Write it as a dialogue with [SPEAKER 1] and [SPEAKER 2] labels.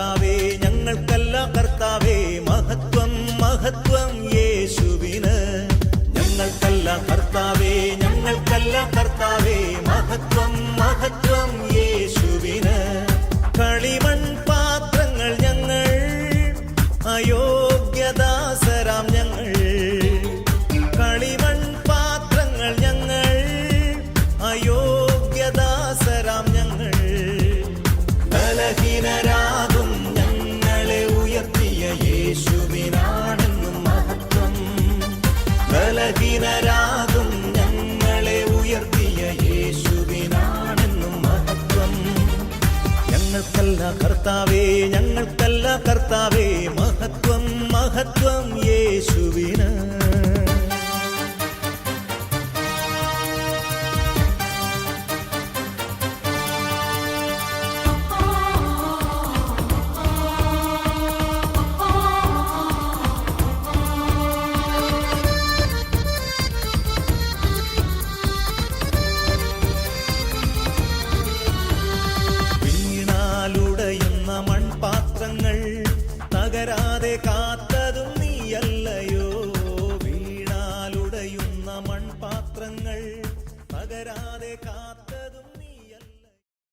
[SPEAKER 1] കർത്താവേ ഞങ്ങൾക്കല്ല കർത്താവേ മഹത്വം മഹത്വം. യേശുവിനാണെന്നും മഹത്വം. ബലഹീനരാകും ഞങ്ങളെ ഉയർത്തിയ യേശുവിനാണെന്നും മഹത്വം. ഞങ്ങൾക്കല്ല കർത്താവേ ഞങ്ങൾക്കല്ല cada